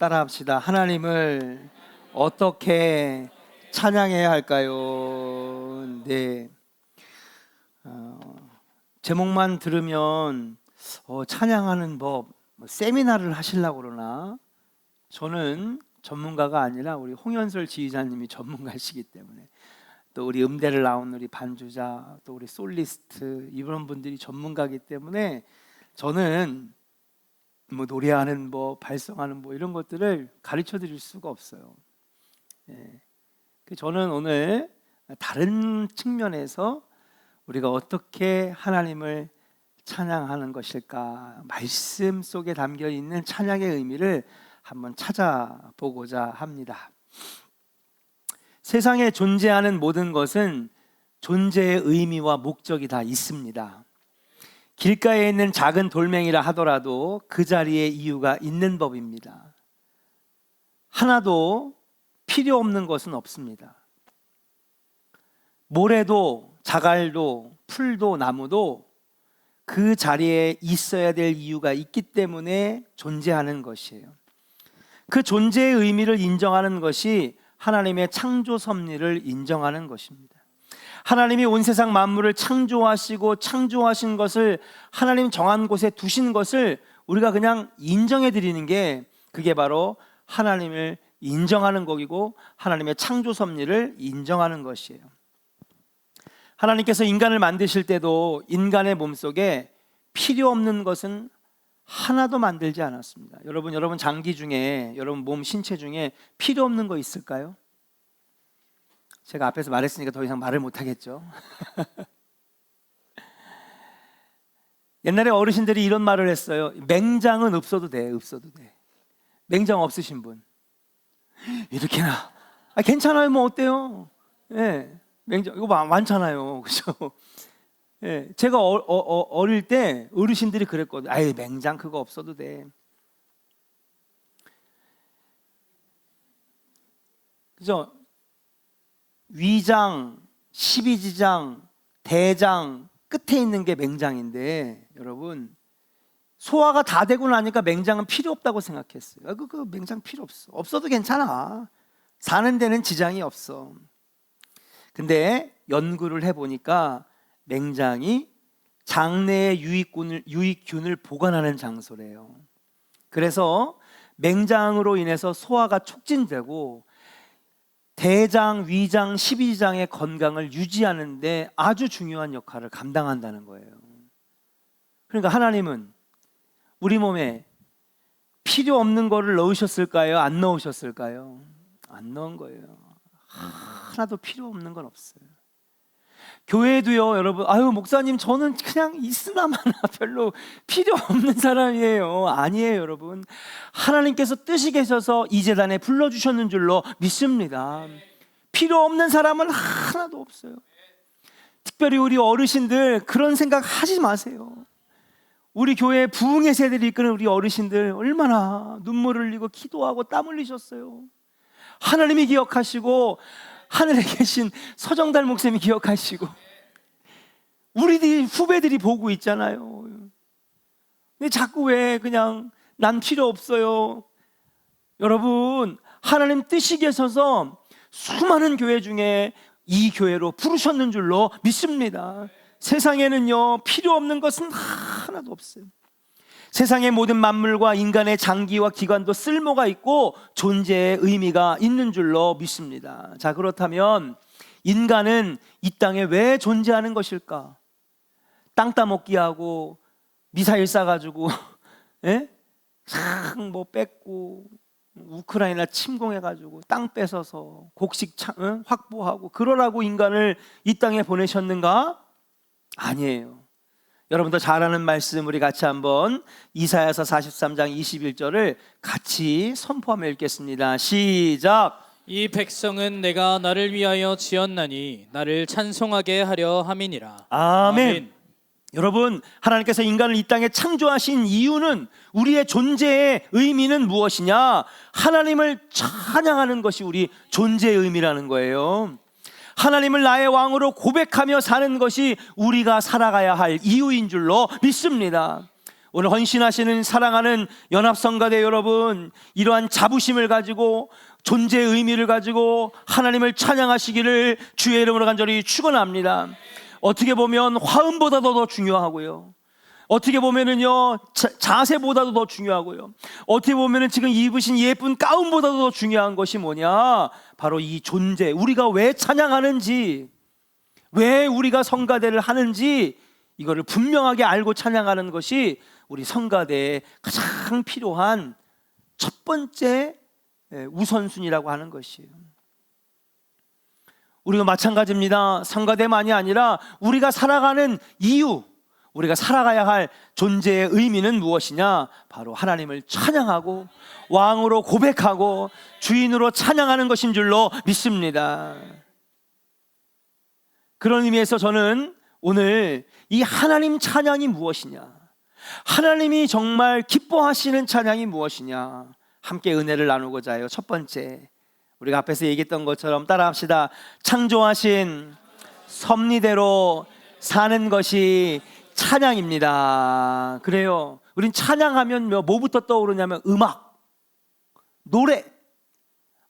따라 합시다. 하나님을 어떻게 찬양해야 할까요? 네. 어, 제목만 들으면 어, 찬양하는 법 뭐 세미나를 하시려고 그러나 저는 전문가가 아니라 우리 홍현설 지휘자님이 전문가시기 때문에 또 우리 음대를 나온 우리 반주자 또 우리 솔리스트 이런 분들이 전문가기 때문에 저는 뭐 노래하는 뭐 발성하는 뭐 이런 것들을 가르쳐 드릴 수가 없어요. 예. 그 저는 오늘 다른 측면에서 우리가 어떻게 하나님을 찬양하는 것일까 말씀 속에 담겨 있는 찬양의 의미를 한번 찾아보고자 합니다. 세상에 존재하는 모든 것은 존재의 의미와 목적이 다 있습니다. 길가에 있는 작은 돌멩이라 하더라도 그 자리에 이유가 있는 법입니다. 하나도 필요 없는 것은 없습니다. 모래도 자갈도 풀도 나무도 그 자리에 있어야 될 이유가 있기 때문에 존재하는 것이에요. 그 존재의 의미를 인정하는 것이 하나님의 창조 섭리를 인정하는 것입니다. 하나님이 온 세상 만물을 창조하시고 창조하신 것을 하나님 정한 곳에 두신 것을 우리가 그냥 인정해 드리는 게 그게 바로 하나님을 인정하는 것이고 하나님의 창조 섭리를 인정하는 것이에요. 하나님께서 인간을 만드실 때도 인간의 몸속에 필요 없는 것은 하나도 만들지 않았습니다. 여러분, 여러분 장기 중에 여러분 몸 신체 중에 필요 없는 거 있을까요? 제가 앞에서 말했으니까 더 이상 말을 못 하겠죠. 옛날에 어르신들이 이런 말을 했어요. 맹장은 없어도 돼, 없어도 돼. 맹장 없으신 분 이렇게나 아, 괜찮아요, 뭐 어때요? 예, 맹장 이거 많- 많잖아요, 그죠? 예, 제가 어, 어, 어, 어릴 때 어르신들이 그랬거든요. 아예 맹장 그거 없어도 돼. 그죠? 위장, 십이지장, 대장 끝에 있는 게 맹장인데 여러분 소화가 다 되고 나니까 맹장은 필요 없다고 생각했어요. 아, 그, 그 맹장 필요 없어. 없어도 괜찮아. 사는 데는 지장이 없어. 근데 연구를 해보니까 맹장이 장내의 유익균을, 유익균을 보관하는 장소래요. 그래서 맹장으로 인해서 소화가 촉진되고 대장, 위장, 십이장의 건강을 유지하는데 아주 중요한 역할을 감당한다는 거예요. 그러니까 하나님은 우리 몸에 필요 없는 거를 넣으셨을까요? 안 넣으셨을까요? 안 넣은 거예요. 하나도 필요 없는 건 없어요. 교회도요, 여러분. 아유, 목사님, 저는 그냥 있으나마나 별로 필요 없는 사람이에요. 아니에요, 여러분. 하나님께서 뜻이 계셔서 이 재단에 불러주셨는 줄로 믿습니다. 필요 없는 사람은 하나도 없어요. 특별히 우리 어르신들 그런 생각 하지 마세요. 우리 교회 부흥의 세대를 이끄는 우리 어르신들 얼마나 눈물을 흘리고 기도하고 땀 흘리셨어요. 하나님이 기억하시고 하늘에 계신 서정달 목사님이 기억하시고 우리들이 후배들이 보고 있잖아요. 근데 자꾸 왜 그냥 난 필요 없어요. 여러분 하나님 뜻이 계셔서 수많은 교회 중에 이 교회로 부르셨는 줄로 믿습니다. 세상에는요 필요 없는 것은 하나도 없어요. 세상의 모든 만물과 인간의 장기와 기관도 쓸모가 있고 존재의 의미가 있는 줄로 믿습니다. 자, 그렇다면 인간은 이 땅에 왜 존재하는 것일까? 땅 따먹기 하고 미사일 쏴가지고, 예? 뭐 뺏고, 우크라이나 침공해가지고 땅 뺏어서 곡식 차- 응? 확보하고 그러라고 인간을 이 땅에 보내셨는가? 아니에요. 여러분도 잘 아는 말씀 우리 같이 한번 이사야서 43장 21절을 같이 선포하며 읽겠습니다. 시작. 이 백성은 내가 나를 위하여 지었나니 나를 찬송하게 하려 함이니라. 아멘. 여러분, 하나님께서 인간을 이 땅에 창조하신 이유는 우리의 존재의 의미는 무엇이냐? 하나님을 찬양하는 것이 우리 존재의 의미라는 거예요. 하나님을 나의 왕으로 고백하며 사는 것이 우리가 살아가야 할 이유인 줄로 믿습니다. 오늘 헌신하시는 사랑하는 연합성가대 여러분 이러한 자부심을 가지고 존재의 의미를 가지고 하나님을 찬양하시기를 주의 이름으로 간절히 축원합니다. 어떻게 보면 화음보다도 더 중요하고요. 어떻게 보면은요 자, 자세보다도 더 중요하고요. 어떻게 보면은 지금 입으신 예쁜 가운보다도 더 중요한 것이 뭐냐? 바로 이 존재. 우리가 왜 찬양하는지, 왜 우리가 성가대를 하는지 이거를 분명하게 알고 찬양하는 것이 우리 성가대에 가장 필요한 첫 번째 예, 우선순위라고 하는 것이에요. 우리가 마찬가지입니다. 성가대만이 아니라 우리가 살아가는 이유, 우리가 살아가야 할 존재의 의미는 무엇이냐? 바로 하나님을 찬양하고 왕으로 고백하고 주인으로 찬양하는 것인 줄로 믿습니다. 그런 의미에서 저는 오늘 이 하나님 찬양이 무엇이냐? 하나님이 정말 기뻐하시는 찬양이 무엇이냐? 함께 은혜를 나누고자 해요. 첫 번째, 우리가 앞에서 얘기했던 것처럼 따라합시다. 창조하신 섭리대로 사는 것이 찬양입니다. 그래요. 우린 찬양하면 뭐- 뭐부터 떠오르냐면 음악, 노래,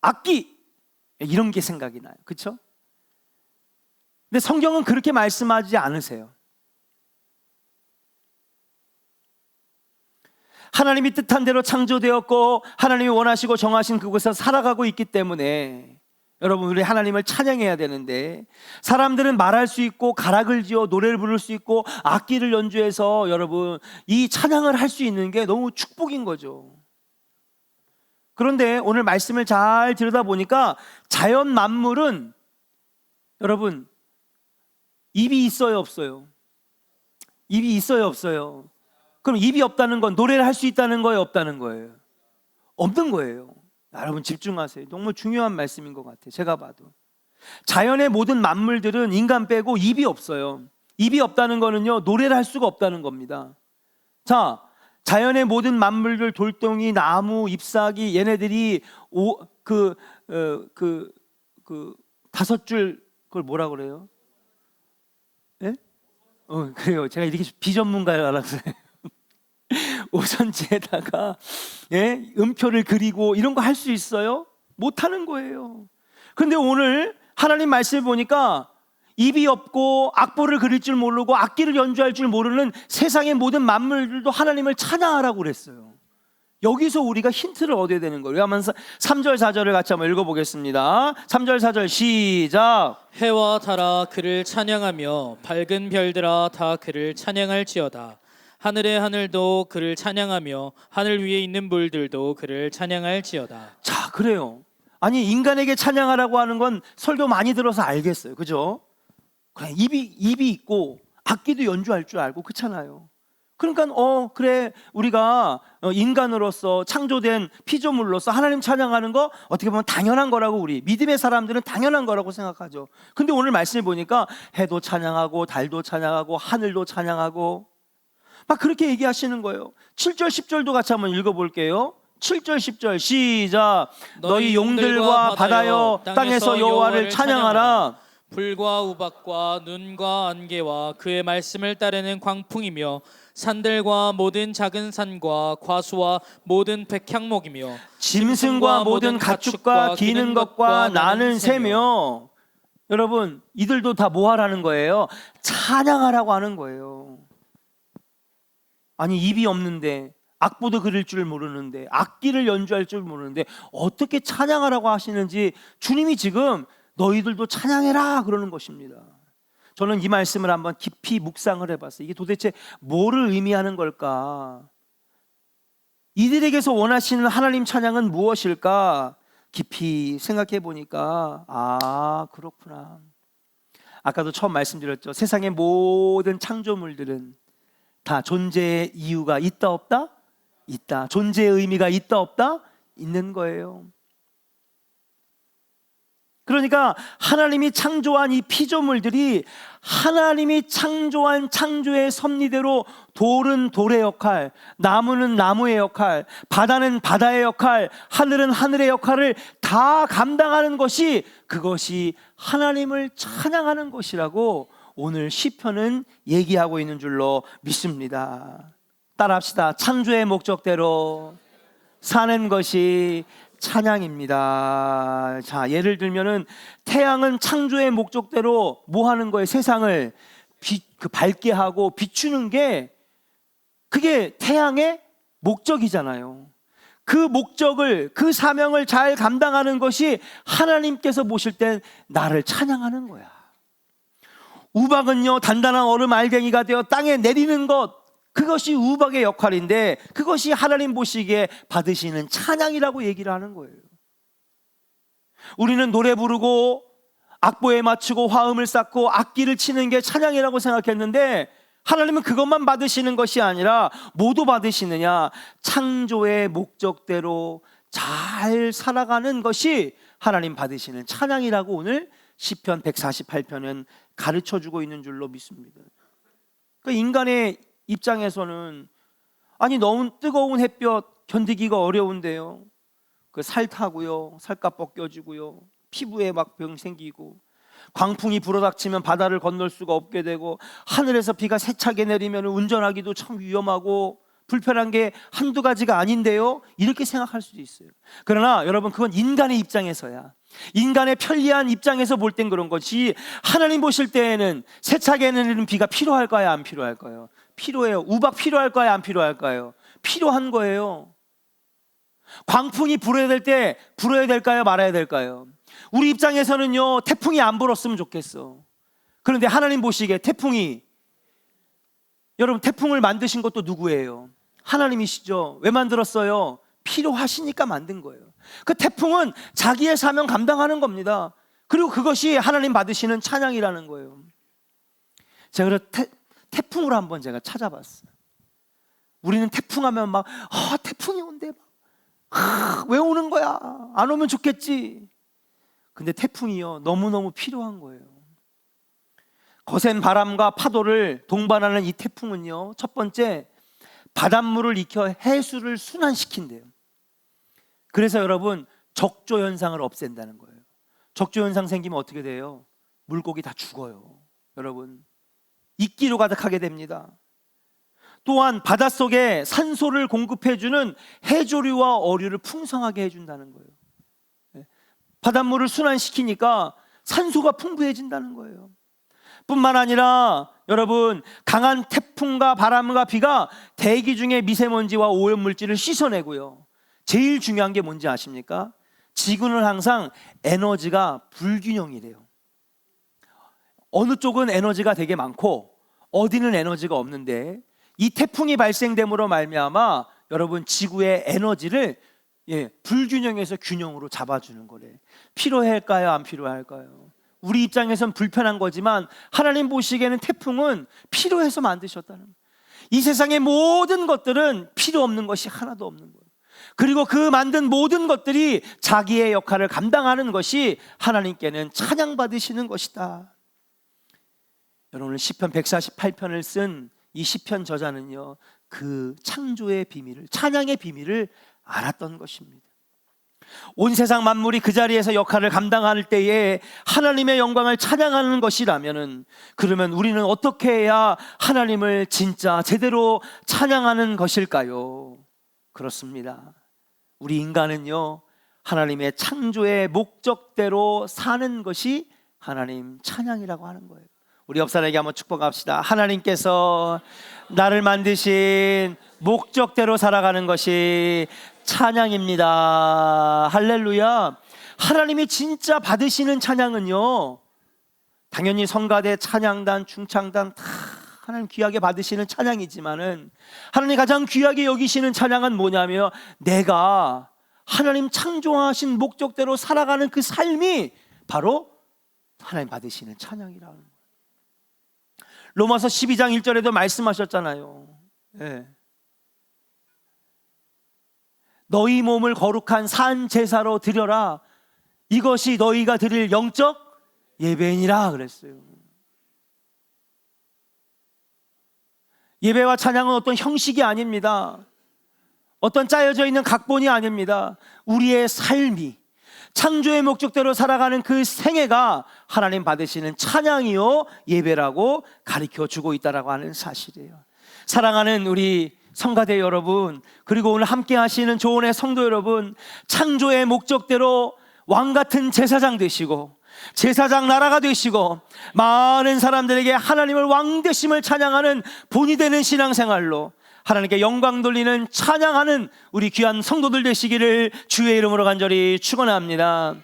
악기 이런 게 생각이 나요. 그렇죠? 근데 성경은 그렇게 말씀하지 않으세요. 하나님이 뜻한 대로 창조되었고 하나님이 원하시고 정하신 그곳에서 살아가고 있기 때문에 여러분 우리 하나님을 찬양해야 되는데 사람들은 말할 수 있고 가락을 지어 노래를 부를 수 있고 악기를 연주해서 여러분 이 찬양을 할 수 있는 게 너무 축복인 거죠. 그런데 오늘 말씀을 잘 들여다 보니까 자연 만물은 여러분 입이 있어요 없어요? 입이 있어요 없어요? 그럼 입이 없다는 건 노래를 할 수 있다는 거예요 없다는 거예요? 없는 거예요. 여러분 집중하세요. 너무 중요한 말씀인 것 같아요. 제가 봐도. 자연의 모든 만물들은 인간 빼고 입이 없어요. 입이 없다는 거는요, 노래를 할 수가 없다는 겁니다. 자, 자연의 모든 만물들, 돌덩이, 나무, 잎사귀, 얘네들이 오, 그, 어, 그, 그, 다섯 줄, 그걸 뭐라 그래요? 예? 어, 그래요. 제가 이렇게 알았어요. 오선지에다가 예? 음표를 그리고 이런 거 할 수 있어요? 못 하는 거예요. 근데 오늘 하나님 말씀을 보니까 입이 없고 악보를 그릴 줄 모르고 악기를 연주할 줄 모르는 세상의 모든 만물들도 하나님을 찬양하라고 그랬어요. 여기서 우리가 힌트를 얻어야 되는 거예요. 한번 3절 4절을 같이 한번 읽어 보겠습니다. 3절 4절 시작. 해와 달아 그를 찬양하며 밝은 별들아 다 그를 찬양할지어다. 하늘의 하늘도 그를 찬양하며 하늘 위에 있는 물들도 그를 찬양할지어다. 자, 그래요. 아니 인간에게 찬양하라고 하는 건 설교 많이 들어서 알겠어요. 그죠? 그래 입이 입이 있고 악기도 연주할 줄 알고 그렇잖아요. 그러니까 어 그래 우리가 어, 인간으로서 창조된 피조물로서 하나님 찬양하는 거 어떻게 보면 당연한 거라고 우리 믿음의 사람들은 당연한 거라고 생각하죠. 근데 오늘 말씀을 보니까 해도 찬양하고 달도 찬양하고 하늘도 찬양하고 막 그렇게 얘기하시는 거예요. 7절 10절도 같이 한번 읽어 볼게요. 7절 10절 시작 너희 용들과 바다여 땅에서 여호와를 찬양하라 불과 우박과 눈과 안개와 그의 말씀을 따르는 광풍이며 산들과 모든 작은 산과 과수와 모든 백향목이며 짐승과 모든 가축과 기는 것과 나는 새며 여러분 이들도 다 뭐 하라는 거예요? 찬양하라고 하는 거예요. 아니 입이 없는데 악보도 그릴 줄 모르는데 악기를 연주할 줄 모르는데 어떻게 찬양하라고 하시는지 주님이 지금 너희들도 찬양해라 그러는 것입니다. 저는 이 말씀을 한번 깊이 묵상을 해봤어요. 이게 도대체 뭐를 의미하는 걸까? 이들에게서 원하시는 하나님 찬양은 무엇일까? 깊이 생각해 보니까 아 그렇구나. 아까도 처음 말씀드렸죠. 세상의 모든 창조물들은 다 존재의 이유가 있다 없다? 있다. 존재의 의미가 있다 없다? 있는 거예요. 그러니까 하나님이 창조한 이 피조물들이 하나님이 창조한 창조의 섭리대로 돌은 돌의 역할, 나무는 나무의 역할, 바다는 바다의 역할, 하늘은 하늘의 역할을 다 감당하는 것이 그것이 하나님을 찬양하는 것이라고 오늘 시편은 얘기하고 있는 줄로 믿습니다. 따라합시다. 창조의 목적대로 사는 것이 찬양입니다. 자, 예를 들면은 태양은 창조의 목적대로 뭐 하는 거예요? 세상을 비, 그 밝게 하고 비추는 게 그게 태양의 목적이잖아요. 그 목적을 그 사명을 잘 감당하는 것이 하나님께서 보실 땐 나를 찬양하는 거야. 우박은요 단단한 얼음 알갱이가 되어 땅에 내리는 것 그것이 우박의 역할인데 그것이 하나님 보시기에 받으시는 찬양이라고 얘기를 하는 거예요. 우리는 노래 부르고 악보에 맞추고 화음을 쌓고 악기를 치는 게 찬양이라고 생각했는데 하나님은 그것만 받으시는 것이 아니라 모두 받으시느냐 창조의 목적대로 잘 살아가는 것이 하나님 받으시는 찬양이라고 오늘 시편 148편은 가르쳐 주고 있는 줄로 믿습니다. 그 인간의 입장에서는 아니 너무 뜨거운 햇볕 견디기가 어려운데요. 그 살 타고요, 살갗 벗겨지고요, 피부에 막 병 생기고 광풍이 불어닥치면 바다를 건널 수가 없게 되고 하늘에서 비가 세차게 내리면 운전하기도 참 위험하고 불편한 게 한두 가지가 아닌데요. 이렇게 생각할 수도 있어요. 그러나 여러분 그건 인간의 입장에서야. 인간의 편리한 입장에서 볼 땐 그런 것이 하나님 보실 때에는 세차게 내리는 비가 필요할까요? 안 필요할까요? 필요해요. 우박 필요할까요? 안 필요할까요? 필요한 거예요. 광풍이 불어야 될 때 불어야 될까요? 말아야 될까요? 우리 입장에서는요, 태풍이 안 불었으면 좋겠어. 그런데 하나님 보시기에 태풍이, 여러분, 태풍을 만드신 것도 누구예요? 하나님이시죠. 왜 만들었어요? 필요하시니까 만든 거예요. 그 태풍은 자기의 사명 감당하는 겁니다. 그리고 그것이 하나님 받으시는 찬양이라는 거예요. 제가 그래서 태, 태풍을 한번 제가 찾아봤어요. 우리는 태풍하면 막, 아, 태풍이 온대. 막. 아, 왜 오는 거야? 안 오면 좋겠지. 근데 태풍이요, 너무너무 필요한 거예요. 거센 바람과 파도를 동반하는 이 태풍은요, 첫 번째, 바닷물을 익혀 해수를 순환시킨대요. 그래서 여러분, 적조 현상을 없앤다는 거예요. 적조 현상 생기면 어떻게 돼요? 물고기 다 죽어요. 여러분, 이끼로 가득하게 됩니다. 또한 바닷속에 산소를 공급해주는 해조류와 어류를 풍성하게 해준다는 거예요. 네. 바닷물을 순환시키니까 산소가 풍부해진다는 거예요. 뿐만 아니라 여러분 강한 태풍과 바람과 비가 대기 중에 미세먼지와 오염물질을 씻어내고요. 제일 중요한 게 뭔지 아십니까? 지구는 항상 에너지가 불균형이래요. 어느 쪽은 에너지가 되게 많고 어디는 에너지가 없는데 이 태풍이 발생됨으로 말미암아 여러분 지구의 에너지를 예, 불균형에서 균형으로 잡아주는 거래. 필요할까요? 안 필요할까요? 우리 입장에선 불편한 거지만 하나님 보시기에는 태풍은 필요해서 만드셨다는. 이 세상의 모든 것들은 필요 없는 것이 하나도 없는 거예요. 그리고 그 만든 모든 것들이 자기의 역할을 감당하는 것이 하나님께는 찬양받으시는 것이다. 여러분 시편 148편을 쓴 이 시편 저자는요. 그 창조의 비밀을 찬양의 비밀을 알았던 것입니다. 온 세상 만물이 그 자리에서 역할을 감당할 때에 하나님의 영광을 찬양하는 것이라면은 그러면 우리는 어떻게 해야 하나님을 진짜 제대로 찬양하는 것일까요? 그렇습니다. 우리 인간은요. 하나님의 창조의 목적대로 사는 것이 하나님 찬양이라고 하는 거예요. 우리 옆 사람에게 한번 축복합시다. 하나님께서 나를 만드신 목적대로 살아가는 것이 찬양입니다. 할렐루야. 하나님이 진짜 받으시는 찬양은요. 당연히 성가대, 찬양단, 중창단 다 하나님 귀하게 받으시는 찬양이지만은 하나님 가장 귀하게 여기시는 찬양은 뭐냐면 내가 하나님 창조하신 목적대로 살아가는 그 삶이 바로 하나님 받으시는 찬양이라는 거예요. 로마서 12장 1절에도 말씀하셨잖아요. 예. 너희 몸을 거룩한 산 제사로 드려라. 이것이 너희가 드릴 영적 예배니라 그랬어요. 예배와 찬양은 어떤 형식이 아닙니다. 어떤 짜여져 있는 각본이 아닙니다. 우리의 삶이 창조의 목적대로 살아가는 그 생애가 하나님 받으시는 찬양이요 예배라고 가르쳐 주고 있다라고 하는 사실이에요. 사랑하는 우리 성가대 여러분, 그리고 오늘 함께 하시는 조원의 성도 여러분, 창조의 목적대로 왕 같은 제사장 되시고 제사장 나라가 되시고 많은 사람들에게 하나님을 왕 되심을 찬양하는 본이 되는 신앙생활로 하나님께 영광 돌리는 찬양하는 우리 귀한 성도들 되시기를 주의 이름으로 간절히 축원합니다.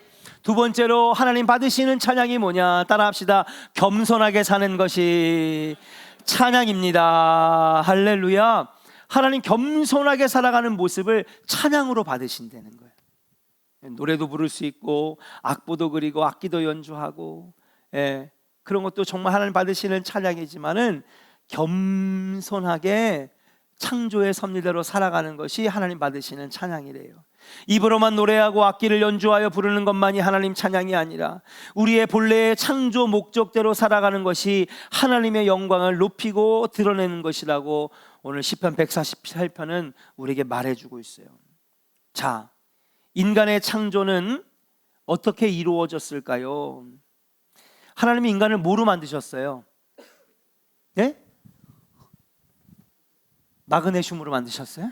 두 번째로 하나님 받으시는 찬양이 뭐냐? 따라합시다. 겸손하게 사는 것이 찬양입니다. 할렐루야. 하나님 겸손하게 살아가는 모습을 찬양으로 받으신다는 거예요. 노래도 부를 수 있고 악보도 그리고 악기도 연주하고 예, 그런 것도 정말 하나님 받으시는 찬양이지만은 겸손하게 창조의 섭리대로 살아가는 것이 하나님 받으시는 찬양이래요. 입으로만 노래하고 악기를 연주하여 부르는 것만이 하나님 찬양이 아니라 우리의 본래의 창조 목적대로 살아가는 것이 하나님의 영광을 높이고 드러내는 것이라고 오늘 시편 148편은 우리에게 말해주고 있어요. 자, 인간의 창조는 어떻게 이루어졌을까요? 하나님이 인간을 뭐로 만드셨어요? 예? 마그네슘으로 만드셨어요?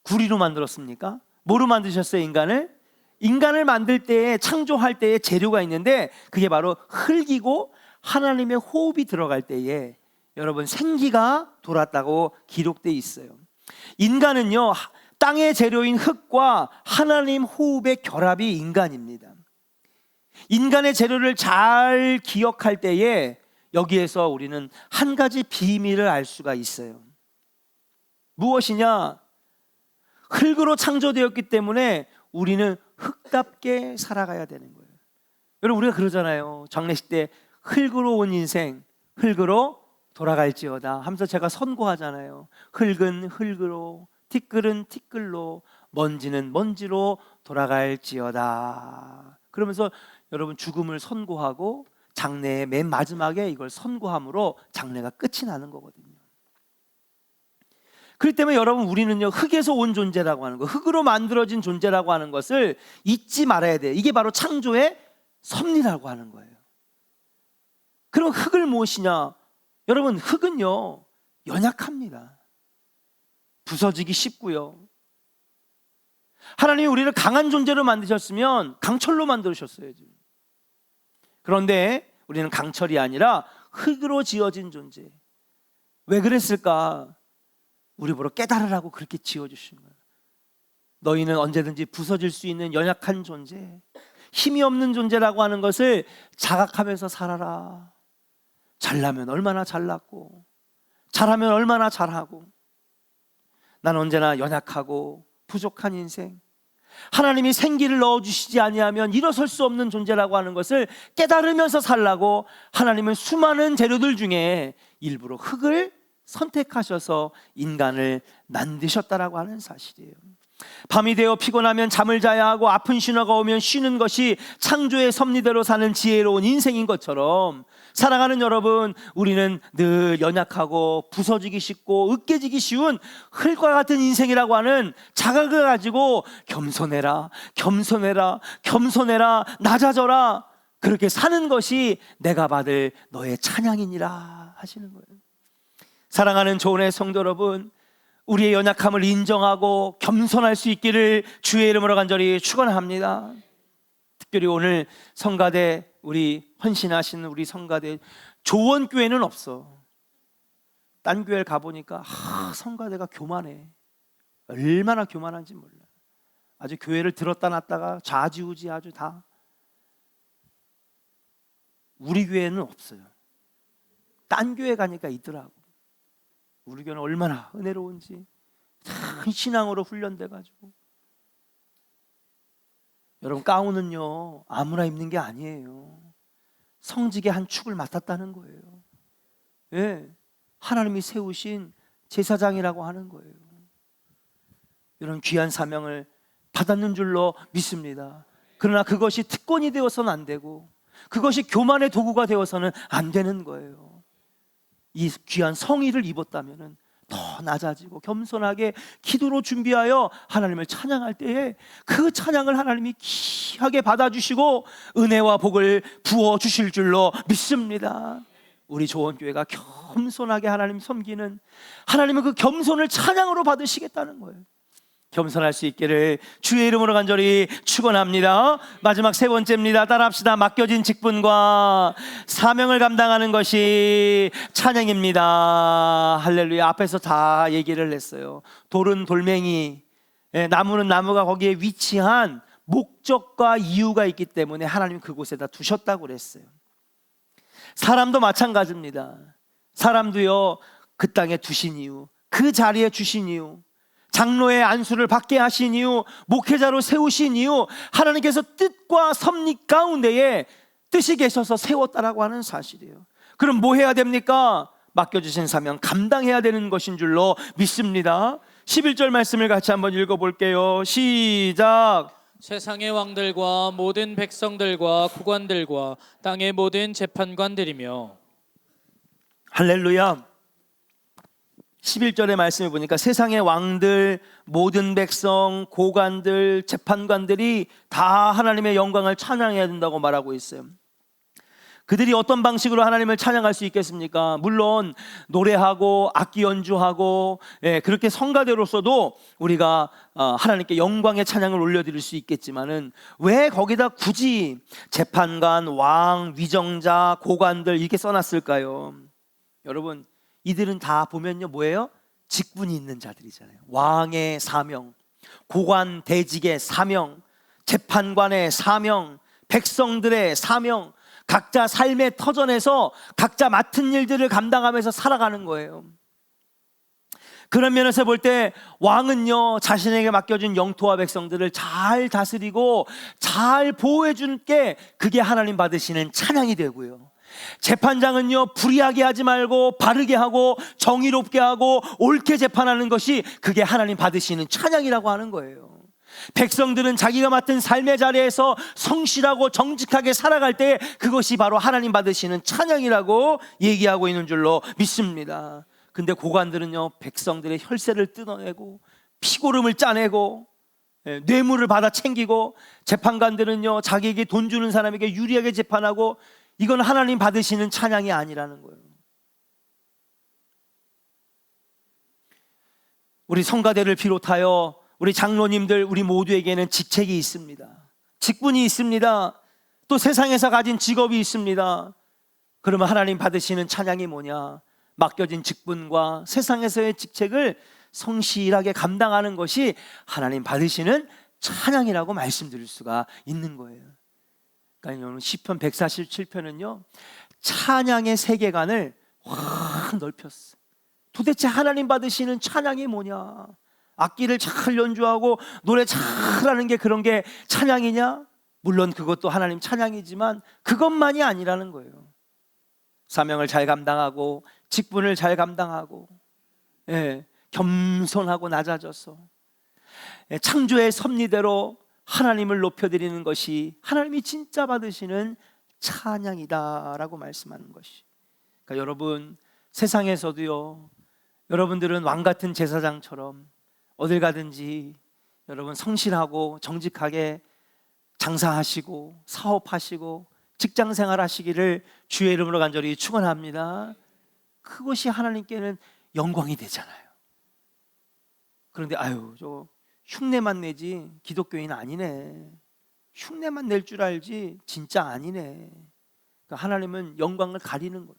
구리로 만들었습니까? 뭐로 만드셨어요, 인간을? 인간을 만들 때에 창조할 때에 재료가 있는데 그게 바로 흙이고 하나님의 호흡이 들어갈 때에 여러분 생기가 돌았다고 기록돼 있어요. 인간은요 땅의 재료인 흙과 하나님 호흡의 결합이 인간입니다. 인간의 재료를 잘 기억할 때에 여기에서 우리는 한 가지 비밀을 알 수가 있어요. 무엇이냐? 흙으로 창조되었기 때문에 우리는 흙답게 살아가야 되는 거예요. 여러분 우리가 그러잖아요. 장례식 때 흙으로 온 인생 흙으로 돌아갈지어다 하면서 제가 선고하잖아요. 흙은 흙으로 티끌은 티끌로 먼지는 먼지로 돌아갈지어다. 그러면서 여러분 죽음을 선고하고 장례의 맨 마지막에 이걸 선고함으로 장례가 끝이 나는 거거든요. 그렇기 때문에 여러분 우리는요 흙에서 온 존재라고 하는 거, 흙으로 만들어진 존재라고 하는 것을 잊지 말아야 돼. 이게 바로 창조의 섭리라고 하는 거예요. 그럼 흙을 무엇이냐? 여러분 흙은요 연약합니다. 부서지기 쉽고요. 하나님이 우리를 강한 존재로 만드셨으면 강철로 만드셨어요. 지금. 그런데 우리는 강철이 아니라 흙으로 지어진 존재. 왜 그랬을까? 우리 보러 깨달으라고 그렇게 지어주신 거예요. 너희는 언제든지 부서질 수 있는 연약한 존재, 힘이 없는 존재라고 하는 것을 자각하면서 살아라. 잘나면 얼마나 잘났고, 잘하면 얼마나 잘하고, 난 언제나 연약하고 부족한 인생. 하나님이 생기를 넣어주시지 아니하면 일어설 수 없는 존재라고 하는 것을 깨달으면서 살라고 하나님은 수많은 재료들 중에 일부러 흙을 선택하셔서 인간을 만드셨다라고 하는 사실이에요. 밤이 되어 피곤하면 잠을 자야 하고 아픈 신호가 오면 쉬는 것이 창조의 섭리대로 사는 지혜로운 인생인 것처럼 사랑하는 여러분, 우리는 늘 연약하고 부서지기 쉽고 으깨지기 쉬운 흙과 같은 인생이라고 하는 자각을 가지고 겸손해라, 겸손해라, 겸손해라, 낮아져라. 그렇게 사는 것이 내가 받을 너의 찬양이니라 하시는 거예요. 사랑하는 조은의 성도 여러분, 우리의 연약함을 인정하고 겸손할 수 있기를 주의 이름으로 간절히 축원합니다. 특별히 오늘 성가대 우리 헌신하신 우리 성가대 조원 교회는 없어. 딴 교회를 가 보니까 아, 성가대가 교만해. 얼마나 교만한지 몰라. 아주 교회를 들었다 놨다가 좌지우지 아주 다. 우리 교회는 없어요. 딴 교회 가니까 있더라고. 우리 교회는 얼마나 은혜로운지 큰 신앙으로 훈련돼 가지고 여러분 가운은요 아무나 입는 게 아니에요. 성직의 한 축을 맡았다는 거예요. 예, 하나님이 세우신 제사장이라고 하는 거예요. 이런 귀한 사명을 받았는 줄로 믿습니다. 그러나 그것이 특권이 되어서는 안 되고 그것이 교만의 도구가 되어서는 안 되는 거예요. 이 귀한 성의를 입었다면은 더 낮아지고 겸손하게 기도로 준비하여 하나님을 찬양할 때에 그 찬양을 하나님이 귀하게 받아주시고 은혜와 복을 부어 주실 줄로 믿습니다. 우리 조원교회가 겸손하게 하나님 섬기는 하나님은 그 겸손을 찬양으로 받으시겠다는 거예요. 겸손할 수 있기를 주의 이름으로 간절히 축원합니다. 마지막 세 번째입니다. 따라합시다. 맡겨진 직분과 사명을 감당하는 것이 찬양입니다. 할렐루야. 앞에서 다 얘기를 했어요. 돌은 돌멩이, 예, 나무는 나무가 거기에 위치한 목적과 이유가 있기 때문에 하나님 그곳에다 두셨다고 그랬어요. 사람도 마찬가지입니다. 사람도요, 그 땅에 두신 이유, 그 자리에 주신 이유, 장로의 안수를 받게 하신 이유, 목회자로 세우신 이유, 하나님께서 뜻과 섭리 가운데에 뜻이 계셔서 세웠다라고 하는 사실이에요. 그럼 뭐 해야 됩니까? 맡겨주신 사명 감당해야 되는 것인 줄로 믿습니다. 11절 말씀을 같이 한번 읽어볼게요. 시작. 세상의 왕들과 모든 백성들과 국관들과 땅의 모든 재판관들이며 할렐루야. 11절의 말씀을 보니까 세상의 왕들, 모든 백성, 고관들, 재판관들이 다 하나님의 영광을 찬양해야 된다고 말하고 있어요. 그들이 어떤 방식으로 하나님을 찬양할 수 있겠습니까? 물론 노래하고 악기 연주하고 예, 그렇게 성가대로서도 우리가 어, 하나님께 영광의 찬양을 올려드릴 수 있겠지만은 왜 거기다 굳이 재판관, 왕, 위정자, 고관들 이렇게 써놨을까요? 여러분 이들은 다 보면요 뭐예요? 직분이 있는 자들이잖아요. 왕의 사명, 고관 대직의 사명, 재판관의 사명, 백성들의 사명, 각자 삶의 터전에서 각자 맡은 일들을 감당하면서 살아가는 거예요. 그런 면에서 볼 때 왕은요 자신에게 맡겨진 영토와 백성들을 잘 다스리고 잘 보호해 준 게 그게 하나님 받으시는 찬양이 되고요. 재판장은요 불의하게 하지 말고 바르게 하고 정의롭게 하고 옳게 재판하는 것이 그게 하나님 받으시는 찬양이라고 하는 거예요. 백성들은 자기가 맡은 삶의 자리에서 성실하고 정직하게 살아갈 때 그것이 바로 하나님 받으시는 찬양이라고 얘기하고 있는 줄로 믿습니다. 근데 고관들은요 백성들의 혈세를 뜯어내고 피고름을 짜내고 예, 뇌물을 받아 챙기고 재판관들은요 자기에게 돈 주는 사람에게 유리하게 재판하고 이건 하나님 받으시는 찬양이 아니라는 거예요. 우리 성가대를 비롯하여 우리 장로님들 우리 모두에게는 직책이 있습니다. 직분이 있습니다. 또 세상에서 가진 직업이 있습니다. 그러면 하나님 받으시는 찬양이 뭐냐? 맡겨진 직분과 세상에서의 직책을 성실하게 감당하는 것이 하나님 받으시는 찬양이라고 말씀드릴 수가 있는 거예요. 시편 147편은요. 찬양의 세계관을 확 넓혔어. 도대체 하나님 받으시는 찬양이 뭐냐? 악기를 잘 연주하고 노래 잘하는 게 그런 게 찬양이냐? 물론 그것도 하나님 찬양이지만 그것만이 아니라는 거예요. 사명을 잘 감당하고 직분을 잘 감당하고 예, 겸손하고 낮아져서 예, 창조의 섭리대로 하나님을 높여드리는 것이 하나님이 진짜 받으시는 찬양이다라고 말씀하는 것이. 그러니까 여러분 세상에서도요. 여러분들은 왕 같은 제사장처럼 어딜 가든지 여러분 성실하고 정직하게 장사하시고 사업하시고 직장 생활 하시기를 주의 이름으로 간절히 축원합니다. 그것이 하나님께는 영광이 되잖아요. 그런데 아유 저 흉내만 내지 기독교인 아니네. 흉내만 낼 줄 알지 진짜 아니네. 그러니까 하나님은 영광을 가리는 거예요.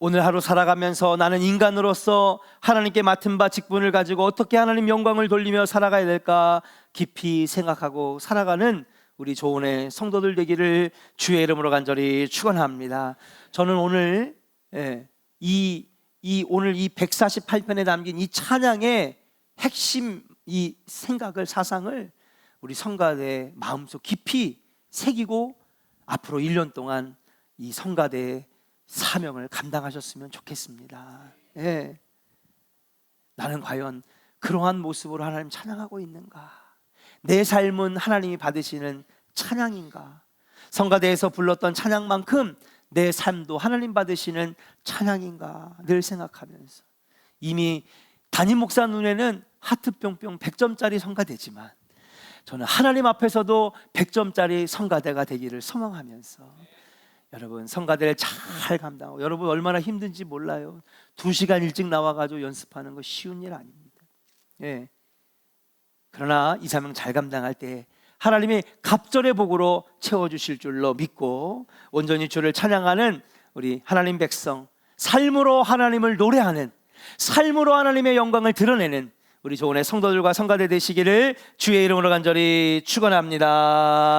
오늘 하루 살아가면서 나는 인간으로서 하나님께 맡은 바 직분을 가지고 어떻게 하나님 영광을 돌리며 살아가야 될까 깊이 생각하고 살아가는 우리 조은의 성도들 되기를 주의 이름으로 간절히 축원합니다. 저는 오늘 예, 이, 이 오늘 이 148편에 담긴 이 찬양의 핵심 이 생각을 사상을 우리 성가대 마음속 깊이 새기고 앞으로 1년 동안 이 성가대의 사명을 감당하셨으면 좋겠습니다. 예. 나는 과연 그러한 모습으로 하나님 찬양하고 있는가? 내 삶은 하나님이 받으시는 찬양인가? 성가대에서 불렀던 찬양만큼 내 삶도 하나님 받으시는 찬양인가? 늘 생각하면서 이미 담임 목사 눈에는 하트 뿅뿅 100점짜리 성가대지만 저는 하나님 앞에서도 100점짜리 성가대가 되기를 소망하면서 여러분 성가대를 잘 감당하고 여러분 얼마나 힘든지 몰라요. 두 시간 일찍 나와 가지고 연습하는 거 쉬운 일 아닙니다. 예. 그러나 이 사명 잘 감당할 때 하나님이 갑절의 복으로 채워주실 줄로 믿고 온전히 주를 찬양하는 우리 하나님 백성 삶으로 하나님을 노래하는 삶으로 하나님의 영광을 드러내는 우리 조은의 성도들과 성가대 되시기를 주의 이름으로 간절히 축원합니다.